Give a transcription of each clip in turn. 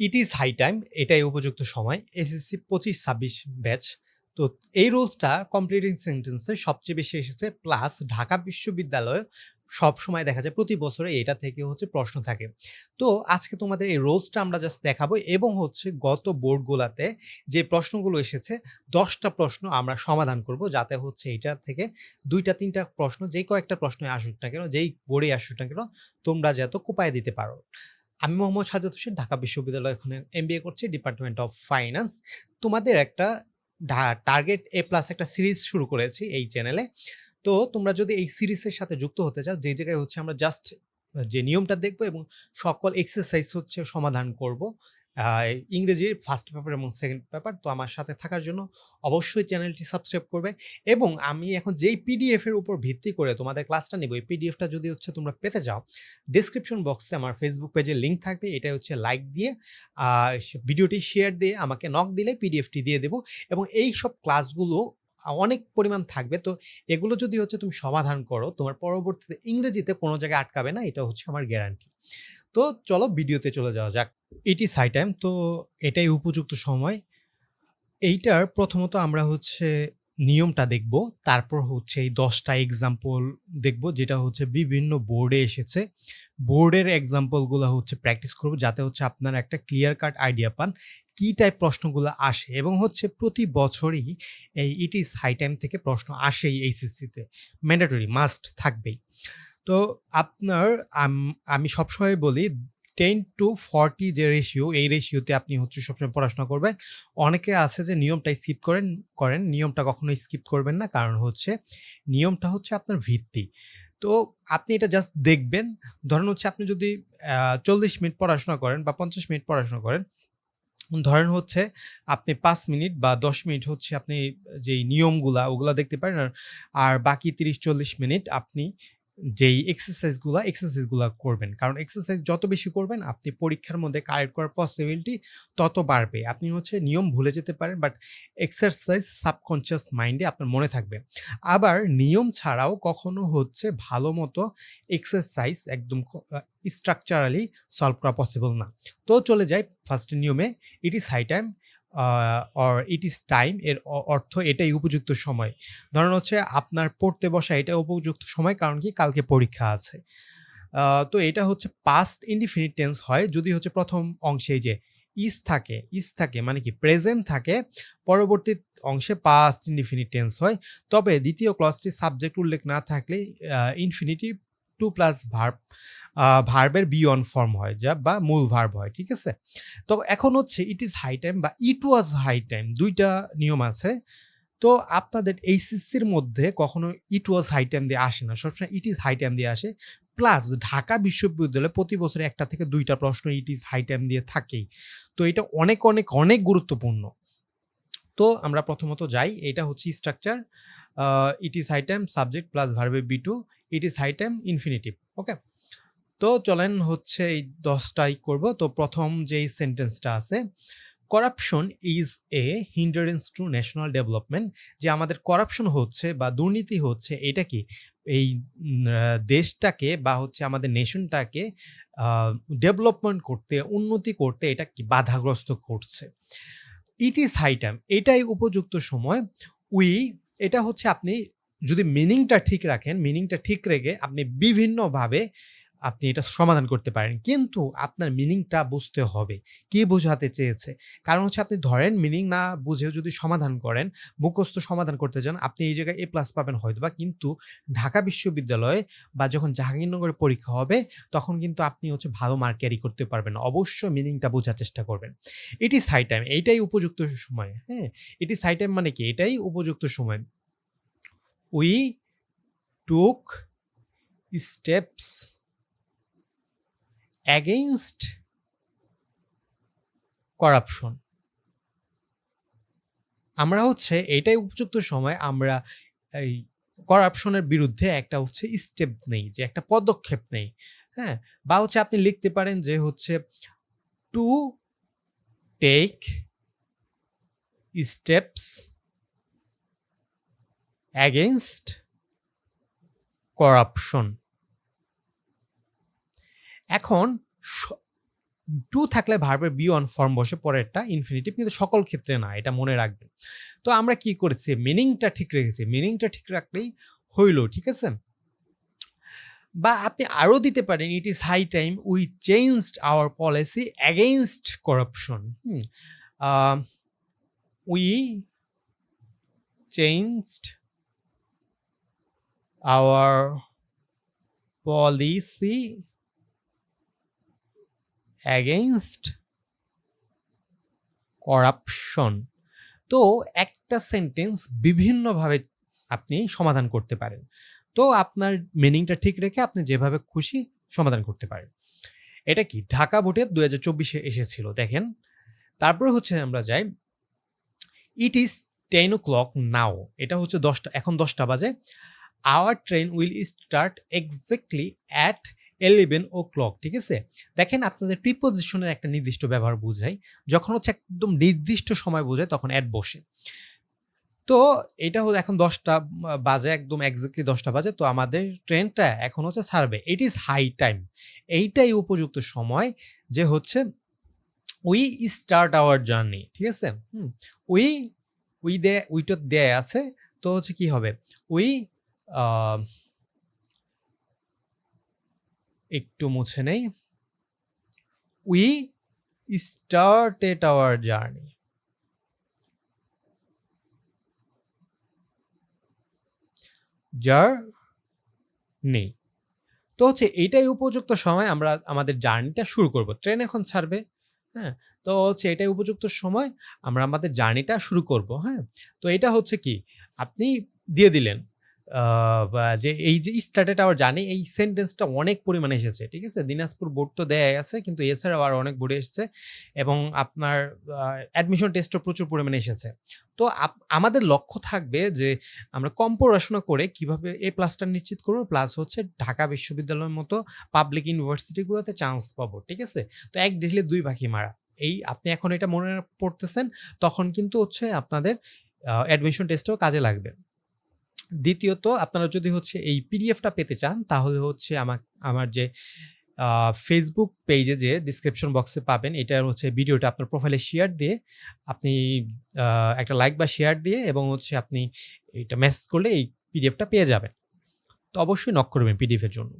It is high time এটাই উপযুক্ত সময়। এসএসসি পঁচিশ, ছাব্বিশ ব্যাচ তো এই রোলসটা কমপ্লিটিং সেন্টেন্সে সবচেয়ে বেশি এসেছে। প্লাস ঢাকা বিশ্ববিদ্যালয়ে সব সময় দেখা যায় প্রতি বছরে এটা থেকে হচ্ছে প্রশ্ন থাকে। তো আজকে তোমাদের এই রোলসটা আমরা জাস্ট দেখাবো এবং হচ্ছে গত বোর্ডগুলাতে যে প্রশ্নগুলো এসেছে, দশটা প্রশ্ন আমরা সমাধান করব যাতে হচ্ছে এটা থেকে দুইটা, তিনটা প্রশ্ন যেই কয়েকটা প্রশ্ন আসুক না কেন, যেই বোর্ডে আসুক না কেন, তোমরা যাতে কোপায় দিতে পারো। আমি মোহাম্মদ সাজাদ হোসেন, ঢাকা বিশ্ববিদ্যালয় এখানে এম করছি ডিপার্টমেন্ট অফ ফাইন্যান্স তোমাদের একটা টার্গেট এ প্লাস একটা সিরিজ শুরু করেছি এই চ্যানেলে তো তোমরা যদি এই সিরিজের সাথে যুক্ত হতে চাও যে জায়গায় হচ্ছে আমরা জাস্ট যে নিয়মটা দেখব এবং সকল এক্সারসাইজ হচ্ছে সমাধান করব ইংরেজির ফার্স্ট পেপার এবং সেকেন্ড পেপার তো আমার সাথে থাকার জন্য অবশ্যই চ্যানেলটি সাবস্ক্রাইব করবে। এবং আমি এখন যেই পিডিএফ এর উপর ভিত্তি করে তোমাদের ক্লাসটা নেব, এই পিডিএফটা যদি হচ্ছে তোমরা পেতে যাও ডিসক্রিপশন বক্সে আমার ফেসবুক পেজে লিঙ্ক থাকবে। এটা হচ্ছে লাইক দিয়ে ভিডিওটি শেয়ার দিয়ে আমাকে নক দিলে পিডিএফটি দিয়ে দেবো। এবং এই সব ক্লাসগুলো অনেক পরিমাণ থাকবে। তো এগুলো যদি হচ্ছে তুমি সমাধান করো, তোমার পরবর্তীতে ইংরেজিতে কোনো জায়গায় আটকাবে না, এটা হচ্ছে আমার গ্যারান্টি তো চলো ভিডিওতে চলে যাওয়া যাক। এটি সাই টাইম তো এটাই উপযুক্ত সময়। এইটার প্রথমত আমরা হচ্ছে নিয়মটা দেখব, তারপর হচ্ছে এই দশটা এক্সাম্পল দেখব, যেটা হচ্ছে বিভিন্ন বোর্ডে এসেছে। বোর্ডের এক্সাম্পলগুলো হচ্ছে প্র্যাকটিস করব, যাতে হচ্ছে আপনারা একটা ক্লিয়ার কাট আইডিয়া পান, কী টাইপ প্রশ্নগুলো আসে, এবং হচ্ছে প্রতি বছরই এই ইট ইজ হাই টাইম থেকে প্রশ্ন আসেই এইচএসসিতে ম্যান্ডেটরি মাস্ট থাকবেই। তো আপনার আমি সবসময় বলি টেন টু ফর্টি যে রেশিও এই রেশিওতে আপনি হচ্ছে সবসময় পড়াশোনা করবেন। অনেকে আছে যে নিয়মটা স্কিপ করেন করেন, নিয়মটা কখনোই স্কিপ করবেন না। কারণ হচ্ছে নিয়মটা হচ্ছে আপনার ভিত্তি। তো আপনি এটা জাস্ট দেখবেন। ধরেন হচ্ছে আপনি যদি চল্লিশ মিনিট পড়াশোনা করেন বা পঞ্চাশ মিনিট পড়াশোনা করেন, ধরেন হচ্ছে আপনি পাঁচ মিনিট বা দশ মিনিট হচ্ছে আপনি যেই নিয়মগুলা, ওগুলা দেখতে পারেন। আর বাকি তিরিশ চল্লিশ মিনিট আপনি যেই এক্সারসাইজগুলো এক্সারসাইজগুলো করবেন। কারণ এক্সারসাইজ যত বেশি করবেন, আপনি পরীক্ষার মধ্যে কারেক্ট করার পসিবিলিটি তত বাড়বে। আপনি হচ্ছে নিয়ম ভুলে যেতে পারেন বাট এক্সারসাইজ সাবকনসিয়াস মাইন্ডে আপনার মনে থাকবে। আবার নিয়ম ছাড়াও কখনো হচ্ছে ভালো মতো এক্সারসাইজ একদম স্ট্রাকচারালি সলভ করা পসিবল না। তো চলে যাই ফার্স্ট নিয়মে। It is high time or it is time এর অর্থ এটাই উপযুক্ত সময়। ধরেন হচ্ছে আপনার পড়তে বসা এটা উপযুক্ত সময়, কারণ কি কালকে পরীক্ষা আছে। তো এটা হচ্ছে পাস্ট ইনডিফিনিট টেন্স হয়, যদি হচ্ছে প্রথম অংশে যে ইস থাকে ইস থাকে মানে কি প্রেজেন্ট থাকে, পরবর্তী অংশে পাস্ট ইনডিফিনিট টেন্স হয়। তবে দ্বিতীয় ক্লাসটি সাবজেক্ট উল্লেখ না থাকলে ইনফিনিটিভ টু প্লাস ভার্ব ভার্বের বিয়ন ফর্ম হয় যা, বা মূল ভার্ব হয়, ঠিক আছে? তো এখন হচ্ছে ইট ইজ হাই টাইম বা ইট ওয়াজ হাই টাইম দুইটা নিয়ম আছে। তো আপনাদের এইচএসসির মধ্যে কখনো ইট ওয়াজ হাই টাইম দিয়ে আসে না। সবসময় ইট ইজ হাই টাইম দিয়ে আসে। প্লাস ঢাকা বিশ্ববিদ্যালয়ে প্রতি বছরে একটা থেকে দুইটা প্রশ্ন ইট ইজ হাই টাইম দিয়ে থাকেই। তো এটা অনেক অনেক অনেক গুরুত্বপূর্ণ। তো আমরা প্রথমত যাই। এটা হচ্ছে structure it is high time subject plus ভার্বে be to it is high time infinitive okay তো চলেন হচ্ছে এই দশটাই করব। তো প্রথম যেই সেন্টেন্সটা আছে corruption is a hindrance to national development যে আমাদের করাপশন হচ্ছে বা দুর্নীতি হচ্ছে, এটা কি? এই দেশটাকে বা হচ্ছে আমাদের নেশনটাকে ডেভেলপমেন্ট করতে, উন্নতি করতে এটা কি বাধাগ্রস্ত করছে? ইট ইজ হাই টাইম এটাই উপযুক্ত সময়। উই এটা হচ্ছে আপনি যদি মিনিংটা ঠিক রাখেন মিনিংটা ঠিক রেখে আপনি বিভিন্নভাবে আপনি এটা সমাধান করতে পারেন। কিন্তু আপনার মিনিংটা বুঝতে হবে। কি বোঝাতে চেয়েছে? কারণ হচ্ছে আপনি ধরেন মিনিং না বুঝেও যদি সমাধান করেন, মুখস্থ সমাধান করতে যান আপনি এই জায়গায় এ প্লাস পাবেন হয়তো বা কিন্তু ঢাকা বিশ্ববিদ্যালয়ে বা যখন জাহাঙ্গীরনগরে পরীক্ষা হবে, তখন কিন্তু আপনি হচ্ছে ভালো মার্ক ক্যারি করতে পারবেন। অবশ্যই মিনিংটা বোঝার চেষ্টা করবেন। এটি সাই টাইম এইটাই উপযুক্ত সময় হ্যাঁ? এটি সাই টাইম মানে কি? এটাই উপযুক্ত সময়। We took steps against corruption আমরা হচ্ছে এটাই উপযুক্ত সময় আমরা এই করাপশনের বিরুদ্ধে একটা হচ্ছে স্টেপ নেই, যে একটা পদক্ষেপ নেই হ্যাঁ? বা হচ্ছে আপনি লিখতে পারেন যে হচ্ছে to take steps against corruption এখন টু থাকলে ভার্বের বি অন ফর্ম বসে, পরেরটা ইনফিনিটিভ কিন্তু সকল ক্ষেত্রে না, এটা মনে রাখবেন। তো আমরা কি করেছি? মিনিংটা ঠিক রেখেছি। মিনিংটা ঠিক রাখলেই হইল, ঠিক আছে? বা আপনি আরও দিতে পারেন it is high time we changed our policy against corruption we changed our policy against corruption তো একটা সেন্টেন্স বিভিন্নভাবে আপনি সমাধান করতে পারেন। তো আপনার মিনিংটা ঠিক রেখে আপনি যেভাবে খুশি সমাধান করতে পারেন। এটা কি? ঢাকা ভোটে দু হাজার চব্বিশে এসেছিল, দেখেন। তারপরে হচ্ছে আমরা যাই। It is ten o'clock now এটা হচ্ছে দশটা, এখন দশটা বাজে। Our train will start exactly at eleven o'clock ঠিক আছে? দেখেন আপনাদের প্রিপোজিশনের একটা নির্দিষ্ট ব্যবহার বোঝায় যখন হচ্ছে একদম নির্দিষ্ট সময় বোঝায়, তখন অ্যাড বসে। তো এটা হলো এখন দশটা বাজে, একদম এক্স্যাক্টলি দশটা বাজে। তো আমাদের ট্রেনটা এখন হচ্ছে ছাড়বে। ইট ইজ হাই টাইম এইটাই উপযুক্ত সময় যে হচ্ছে উই স্টার্ট আওয়ার জার্নি ঠিক আছে? হুম উই উই দে দেয় আছে। তো হচ্ছে কি হবে? উই একটু মুছে নেই। We started our journey journey তো হচ্ছে এইটাই উপযুক্ত সময় আমরা আমাদের জার্নিটা শুরু করব। ট্রেন এখন ছাড়বে হ্যাঁ? তো হচ্ছে এটাই উপযুক্ত সময় আমরা আমাদের জার্নিটা শুরু করব হ্যাঁ? তো এটা হচ্ছে কি? আপনি দিয়ে দিলেন। যে এই যে স্টার্টেড আওয়ার জানি, এই সেন্টেন্সটা অনেক পরিমাণে এসেছে, ঠিক আছে? দিনাজপুর বোর্ড তো দেয়া আছে, কিন্তু এছাড়াও আর অনেক বোর্ডে এসেছে এবং আপনার অ্যাডমিশন টেস্টও প্রচুর পরিমাণে এসেছে। তো আমাদের লক্ষ্য থাকবে যে আমরা কম পড়াশোনা করে কীভাবে এ প্লাসটা নিশ্চিত করব প্লাস হচ্ছে ঢাকা বিশ্ববিদ্যালয়ের মতো পাবলিক ইউনিভার্সিটিগুলোতে চান্স পাবো, ঠিক আছে? তো এক ঢিলে দুই পাখি মারা। এই আপনি এখন এটা মনে পড়তেছেন, তখন কিন্তু হচ্ছে আপনাদের অ্যাডমিশন টেস্টেও কাজে লাগবে। দ্বিতীয়ত, আপনারা যদি হচ্ছে এই পিডিএফটা পেতে চান, তাহলে হচ্ছে আমার আমার যে ফেসবুক পেজে যে ডিসক্রিপশন বক্সে পাবেন এটা হচ্ছে ভিডিওটা আপনার প্রোফাইলে শেয়ার দিয়ে আপনি একটা লাইক বা শেয়ার দিয়ে এবং হচ্ছে আপনি এটা মেসেজ করলে এই পিডিএফটা পেয়ে যাবেন। তো অবশ্যই নক করবেন পিডিএফের জন্য।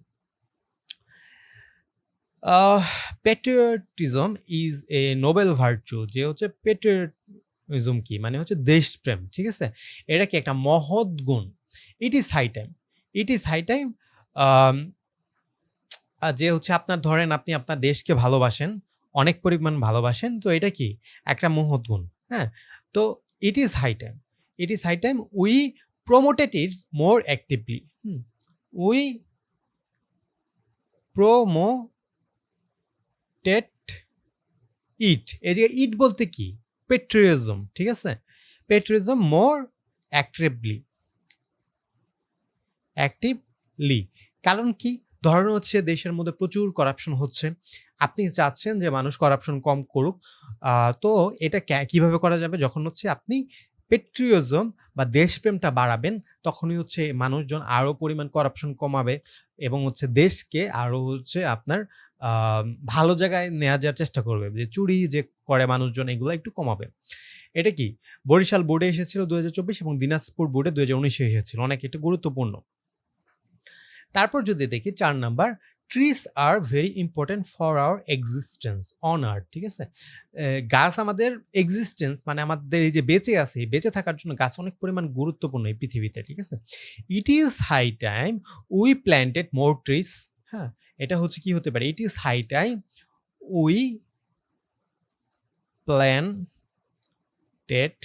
Patriotism is a noble virtue যে হচ্ছে পেট্রিয়টিজম কি? মানে হচ্ছে দেশপ্রেম, ঠিক আছে? এটা কি একটা মহৎ গুণ? It is high time it is high time যে হচ্ছে আপনার ধরেন আপনি আপনার দেশকে ভালোবাসেন, অনেক পরিমাণ ভালোবাসেন, তো এটা কি? একটা মহৎ গুণ হ্যাঁ? তো it is high time it is high time we promoted it more actively we promoted it এই যে ইট বলতে কি? পেট্রিয়জম ঠিক আছে? পেট্রিয়জম মোর অ্যাক্টিভলি অ্যাক্টিভলি কারণ কি? ধরেন হচ্ছে দেশের মধ্যে প্রচুর করাপশন হচ্ছে। আপনি চাচ্ছেন যে মানুষ করাপশন কম করুক। তো এটা কীভাবে করা যাবে? যখন হচ্ছে আপনি পেট্রিয়জম বা দেশপ্রেমটা বাড়াবেন, তখনই হচ্ছে মানুষজন আরও পরিমাণ করাপশন কমাবে এবং হচ্ছে দেশকে আরও হচ্ছে আপনার ভালো জায়গায় নেওয়া যাওয়ার চেষ্টা করবে। যে চুরি যে করে মানুষজন, এগুলো একটু কমাবে। এটা কি? বরিশাল বোর্ডে এসেছিল দুই হাজার চব্বিশ এবং দিনাজপুর বোর্ডে দু হাজার উনিশে এসেছিল। অনেক এটা গুরুত্বপূর্ণ। তারপর যদি দেখি চার number trees are very important for our existence on earth ঠিক আছে? গাছ আমাদের এক্সিস্টেন্স মানে আমাদের এই যে বেঁচে আছে বেঁচে থাকার জন্য গাছ অনেক পরিমাণ গুরুত্বপূর্ণ এই পৃথিবীতে, ঠিক আছে? It is high time we planted more trees হ্যাঁ? এটা হচ্ছে কি হতে পারে? It is high time we planted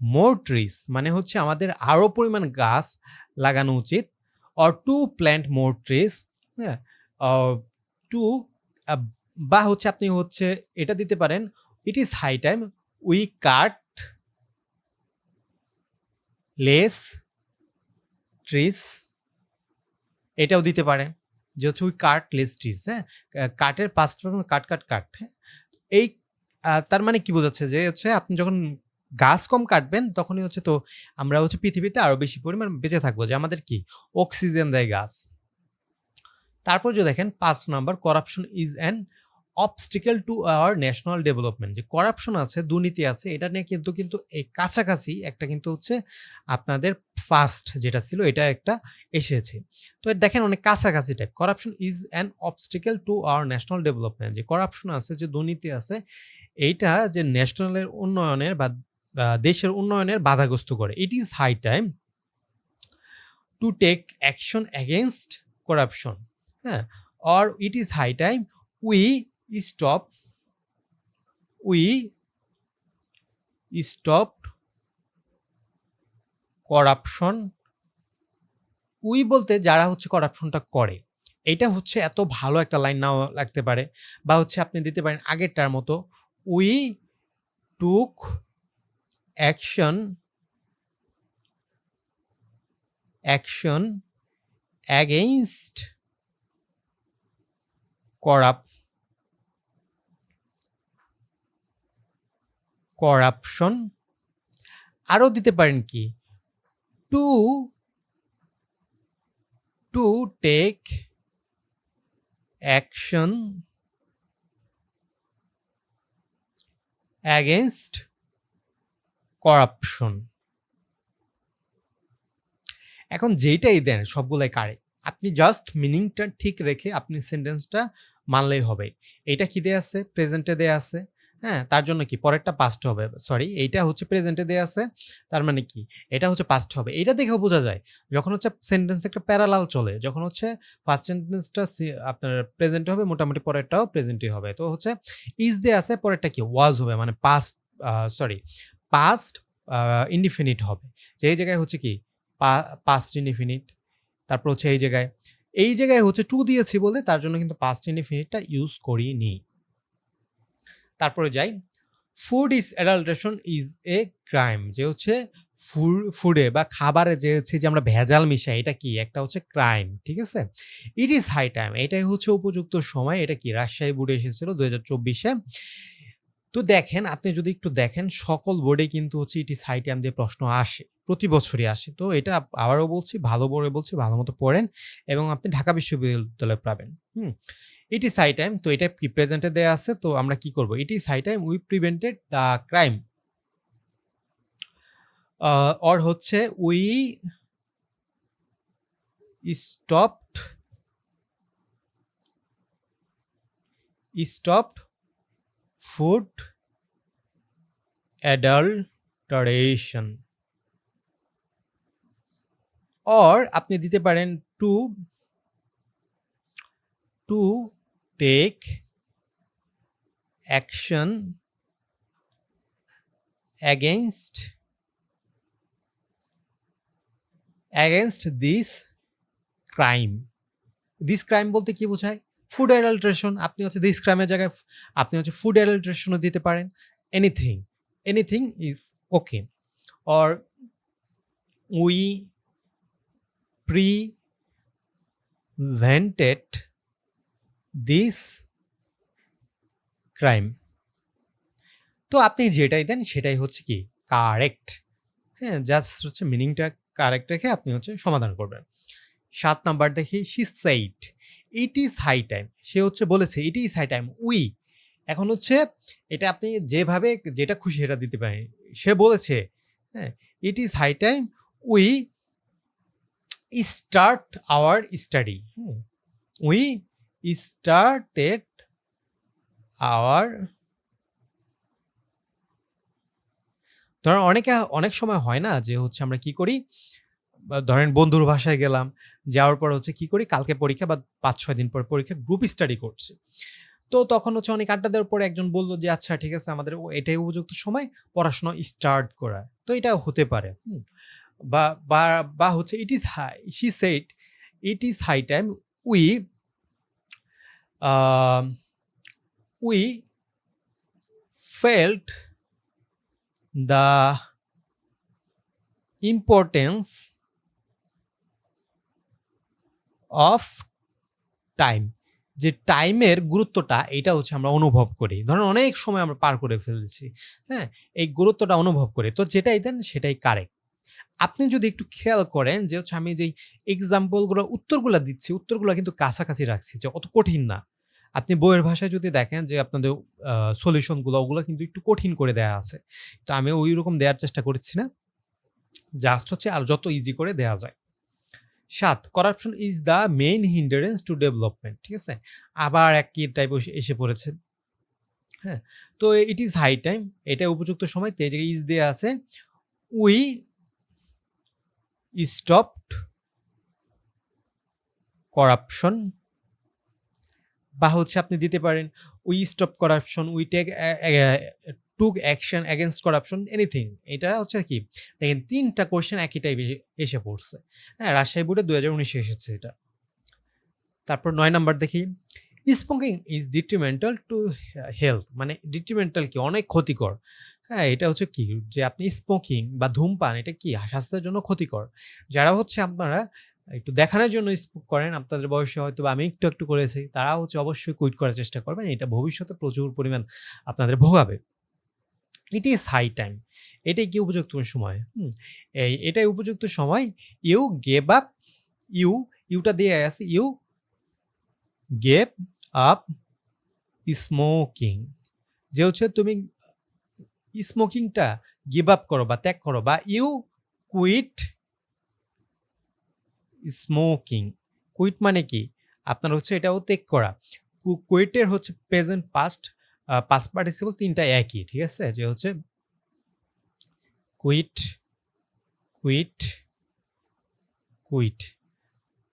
more trees মানে হচ্ছে আমাদের আরও পরিমাণ গাছ লাগানো উচিত or to plant more trees হ্যাঁ টু বা হচ্ছে আপনি হচ্ছে এটা দিতে পারেন it is high time we cut less trees এটাও দিতে পারেন, যে হচ্ছে উই কাট লেস ট্রিস হ্যাঁ কাটের পাঁচটা, কাট কাট কাট হ্যাঁ এই তার মানে কি বোঝাচ্ছে যে হচ্ছে আপনি যখন গাছ কম কাটবেন, তখনই হচ্ছে তো আমরা হচ্ছে পৃথিবীতে আরও বেশি পরিমাণ বেঁচে থাকব যে আমাদের কি? অক্সিজেন দেয় গাছ। তারপর যদি দেখেন, পাঁচ number corruption is an obstacle to our national development যে করাপশন আছে, দুর্নীতি আছে, এটা নিয়ে কিন্তু কিন্তু এই কাছাকাছি একটা কিন্তু হচ্ছে আপনাদের ফার্স্ট যেটা ছিল, এটা একটা এসেছে। তো দেখেন অনেক কাছাকাছি type corruption is an obstacle to our national development যে করাপশন আছে, যে দুর্নীতি আছে, এইটা যে ন্যাশনালের উন্নয়নের বা দেশের উন্নয়নের বাধাগ্রস্ত করে। It is high time to take action against corruption হ্যাঁ? Or it is high time we stop we stop corruption we বলতে যারা হচ্ছে করাপশনটা করে, এটা হচ্ছে এত ভালো একটা লাইন নাও লাগতে পারে। বা হচ্ছে আপনি দিতে পারেন আগেরটার মতো we took action action against corrupt corruption আরও দিতে পারেন কি? To to take action against corruption এখন যেইটাই দেন, সবগুলাই কারেক্ট আপনি জাস্ট মিনিংটা ঠিক রেখে আপনি সেন্টেন্সটা মানলেই হবে। এইটা কি দেয়া আছে? প্রেজেন্টে দেয়া আছে। হ্যাঁ তার জন্য কি? পরেরটা পাস্ট হবে। সরি এইটা হচ্ছে প্রেজেন্টে দেয়া আছে, তার মানে কি? এটা হচ্ছে পাস্ট হবে। এটা দেখেও বোঝা যায়, যখন হচ্ছে সেন্টেন্স একটা প্যারালাল চলে, যখন হচ্ছে ফার্স্ট সেন্টেন্সটা আপনার প্রেজেন্টে হবে, মোটামুটি পরেরটাও প্রেজেন্টই হবে। তো হচ্ছে ইজ দেয়া আছে, পরেরটা কি? ওয়াজ হবে মানে পাস্ট সরি পাস্ট ইনডিফিনিট হবে। যে এই জায়গায় হচ্ছে কি পাস্ট ইনডিফিনিট তারপর হচ্ছে এই জায়গায় এই জায়গায় হচ্ছে টু দিয়েছি বলে তার জন্য কিন্তু পাস্ট ইনডিফিনিটটা ইউজ করিনি। তারপরে যাই food is adulteration is a crime যে হচ্ছে ফুডে বা খাবারে যে হচ্ছে যে আমরা ভেজাল মিশাই, এটা কি? একটা হচ্ছে ক্রাইম ঠিক আছে? ইট ইজ হাই টাইম এটাই হচ্ছে উপযুক্ত সময়, এটা কি? রাজশাহী বোর্ডে এসেছিল দু হাজার চব্বিশে। তো দেখেন, আপনি যদি একটু দেখেন, সকল বোর্ডে কিন্তু হচ্ছে ইট ইজ হাই টাইম দিয়ে প্রশ্ন আসে, প্রতি বছরই আসে। তো এটা আবারও বলছি, ভালো বোর্ডে বলছি, ভালো মতো পড়েন এবং আপনি ঢাকা বিশ্ববিদ্যালয়ে পাবেন। Hmm it is high time তো এটা কি প্রেজেন্টে দেওয়া আছে, তো আমরা কি করব? High time we prevented the crime. Or হচ্ছে we stopped stopped food adulteration or আপনি দিতে পারেন to to take action against against this crime this crime বলতে কি বোঝায়? ফুড অ্যাডাল্ট্রেশন আপনি হচ্ছে দিস ক্রাইমের জায়গায়, আপনি হচ্ছে ফুড অ্যাডাল্ট্রেশনও দিতে পারেন। Anything anything is okay or we prevented this crime তো আপনি যেটাই দেন, সেটাই হচ্ছে কি কারেক্ট হ্যাঁ জাস্ট হচ্ছে মিনিংটা কারেক্ট রেখে আপনি হচ্ছে সমাধান করবেন। সাত নাম্বার দেখি she said it is high time সে হচ্ছে বলেছে it is high time we, এখন হচ্ছে এটা আপনি যেভাবে যেটা খুশি সেটা দিতে পারেন। সে বলেছে হ্যাঁ it is high time we start our study. We started our ধরেন অনেকে, অনেক সময় হয় না যে হচ্ছে আমরা কি করি? ধরেন বন্ধুর ভাষায় গেলাম, যাওয়ার পর হচ্ছে কি করি? কালকে পরীক্ষা বা পাঁচ, ছয় দিন পর পরীক্ষা গ্রুপ স্টাডি করছি। তো তখন হচ্ছে অনেক আড্ডা দেওয়ার পরে একজন বলল যে আচ্ছা ঠিক আছে, আমাদের এটাই উপযুক্ত সময়, পড়াশোনা স্টার্ট করা তো এটা হতে পারে বা বা হচ্ছে it is high she set it is high time we we felt the importance of time যে টাইমের গুরুত্বটা এটা হচ্ছে আমরা অনুভব করি ধরেন অনেক সময় আমরা পার করে ফেলেছি হ্যাঁ এই গুরুত্বটা অনুভব করি তো যেটাই দেন সেটাই কারেক্ট আপনি যদি একটু খেয়াল করেন যে হচ্ছে আমি যেই এক্সাম্পলগুলো উত্তরগুলো দিচ্ছি, উত্তরগুলো কিন্তু কাছাকাছি রাখছি যে অত কঠিন না আপনি বইয়ের ভাষায় যদি দেখেন যে আপনাদের সলিউশনগুলো ওগুলো কিন্তু একটু কঠিন করে দেয়া আছে। তো আমি ওই রকম দেওয়ার চেষ্টা করছি না। জাস্ট হচ্ছে আর যত ইজি করে দেয়া যায়। ৭ corruption is the main hindrance to development. ঠিক আছে? আবার একই টাইপ এসে পড়েছে। হ্যাঁ? তো ইট ইজ হাই টাইম এটা উপযুক্ত সময় তো জায়গায় ইস দেয়া আছে। উই স্টপড করাপশন বা হচ্ছে আপনি দিতে পারেন we stop corruption, we take took action against corruption anything. এটা হচ্ছে কি দেখেন ৩ টা কোয়েশ্চেন একই টাইপে এসে পড়ছে। হ্যাঁ? রাজশাহী বোর্ডে দু হাজার উনিশে এসেছে এটা। তারপর নয় নাম্বার দেখি। Smoking is detrimental to health মানে ডিট্রিমেন্টাল কি অনেক ক্ষতিকর। হ্যাঁ? এটা হচ্ছে কি যে আপনি স্মোকিং বা ধূমপান এটা কি স্বাস্থ্যের জন্য ক্ষতিকর। যারা হচ্ছে আপনারা একটু দেখানোর জন্য স্মোক করেন আপনাদের বয়সে হয়তোবা আমি একটু, একটু করেছি। তারা হচ্ছে অবশ্যই কুইট করার চেষ্টা করবেন। এটা ভবিষ্যতে প্রচুর পরিমাণ আপনাদের ভোগাবে। ইট ইজ হাই টাইম এটাই কি উপযুক্ত সময়। হুম? এই এটাই উপযুক্ত সময়। ইউ গেভ আপ ইউ, ইউটা দিয়ে আছে ইউ গেভ আপ স্মোকিং যে হচ্ছে তুমি স্মোকিংটা গিভ আপ করো বা ত্যাগ করো বা ইউ কুইট স্মোকিং। কুইট মানে কি? আপনার হচ্ছে এটাও ত্যাগ করা। কুইটের হচ্ছে প্রেজেন্ট পাস্ট পাস্ট পার্টিসিপল তিনটা একই। ঠিক আছে? যে হচ্ছে কুইট, কুইট, কুইট।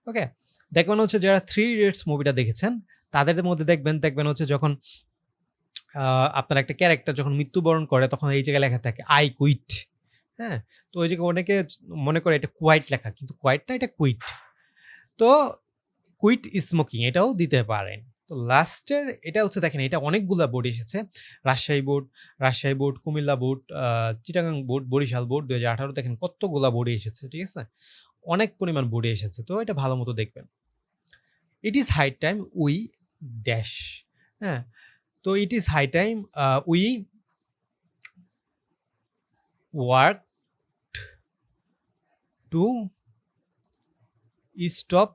ওকে? দেখবেন হচ্ছে যারা 'থ্রি ইডিয়টস' মুভিটা দেখেছেন তাদের মধ্যে দেখবেন, দেখবেন হচ্ছে যখন আপনার একটা ক্যারেক্টার যখন মৃত্যুবরণ করে তখন এই জায়গায় লেখা থাকে আই কুইট। হ্যাঁ? তো ওই জায়গায় অনেকে মনে করে এটা কোয়াইট লেখা। কিন্তু কোয়াইট না এটা কুইট। তো কুইট স্মোকিং এটাও দিতে পারেন। তো লাস্টের এটা হচ্ছে দেখেন এটা অনেকগুলা বোর্ড এসেছে। Rajshahi board, Rajshahi board, Comilla board, Chittagong board, Barisal board ২০১৮ দেখেন কতগুলা বোর্ডে এসেছে। ঠিক আছে? অনেক পরিমাণ বোর্ডে এসেছে। তো এটা ভালো মতো দেখবেন। It is high time we dash হ্যাঁ? তো it is high time we worked to stop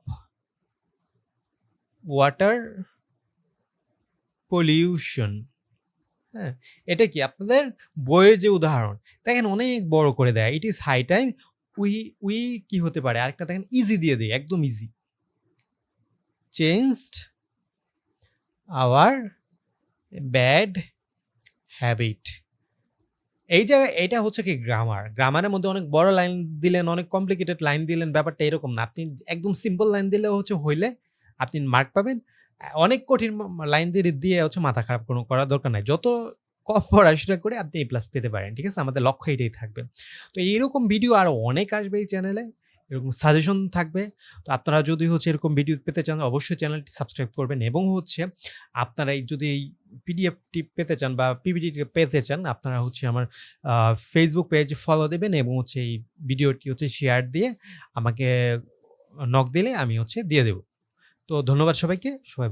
water pollution. হ্যাঁ? এটা কি আপনাদের বইয়ের যে উদাহরণ দেখেন অনেক বড় করে দেয়। It is high time we we কি হতে পারে? আরেকটা দেখেন ইজি দিয়ে দেয় একদম easy. Changed our bad habit. এই জায়গায় এটা হচ্ছে কি গ্রামার। গ্রামারের মধ্যে অনেক বড় লাইন দিলেন, অনেক কমপ্লিকেটেড লাইন দিলেন ব্যাপারটা এরকম না। আপনি একদম সিম্পল লাইন দিলেও হচ্ছে হইলে আপনি মার্ক পাবেন। অনেক কঠিন লাইন দিয়ে দিয়ে হচ্ছে মাথা খারাপ কোনো করার দরকার নাই। যত কম পড়াশোনা করে আপনি এ প্লাস পেতে পারেন। ঠিক আছে? আমাদের লক্ষ্য এটাই থাকবে। তো এইরকম ভিডিও আরও অনেক আসবে এই চ্যানেলে। এরকম সাজেশন থাকবে। তো আপনারা যদি হচ্ছে এরকম ভিডিও পেতে চান, অবশ্যই চ্যানেলটি সাবস্ক্রাইব করবেন এবং হচ্ছে আপনারা এই যদি এই পিডিএফটি পেতে চান বা পিপিটি পেতে চান, আপনারা হচ্ছে আমার ফেসবুক পেজ ফলো দেবেন এবং হচ্ছে এই ভিডিওটি হচ্ছে শেয়ার দিয়ে আমাকে নক দিলে আমি হচ্ছে দিয়ে দেব। তো ধন্যবাদ সবাইকে। সবাই